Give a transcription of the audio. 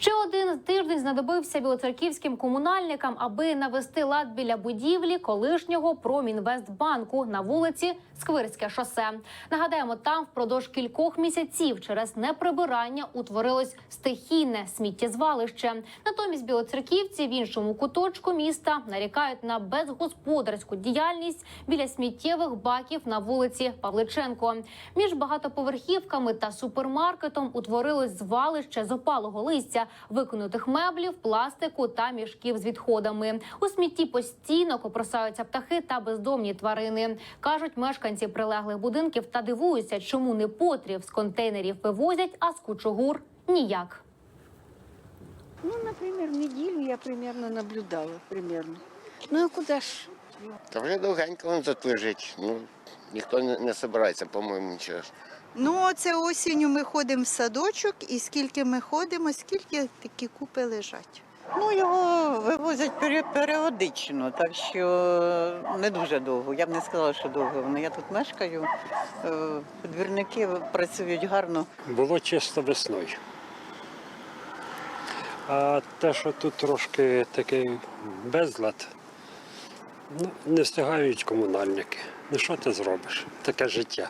Ще один тиждень знадобився білоцерківським комунальникам, аби навести лад біля будівлі колишнього Промінвестбанку на вулиці Сквирське шосе. Нагадаємо, там впродовж кількох місяців через неприбирання утворилось стихійне сміттєзвалище. Натомість білоцерківці в іншому куточку міста нарікають на безгосподарську діяльність біля сміттєвих баків на вулиці Павличенко. Між багатоповерхівками та супермаркетом утворилось звалище з опалого листя, викинутих меблів, пластику та мішків з відходами. У смітті постійно копросаються птахи та бездомні тварини. кажуть мешканці прилеглих будинків та дивуються, чому непотріб з контейнерів вивозять, а з кучугур ніяк. Ну, например, неделю я примерно наблюдала, примерно. Ну, а куда ж? Та вже довгенько він тут лежить. Ну, ніхто не, не збирається, по-моєму, нічого. Ну, оце осінню ми ходимо в садочок, і скільки ми ходимо, скільки такі купи лежать. Ну, його вивозять пере- періодично, так що не дуже довго. Я б не сказала, що довго. Ну, Я тут мешкаю, е, двірники працюють гарно. було чисто весною. А те, що тут трошки такий безлад, ну, не встигають комунальники. Ну що ти зробиш? Таке життя.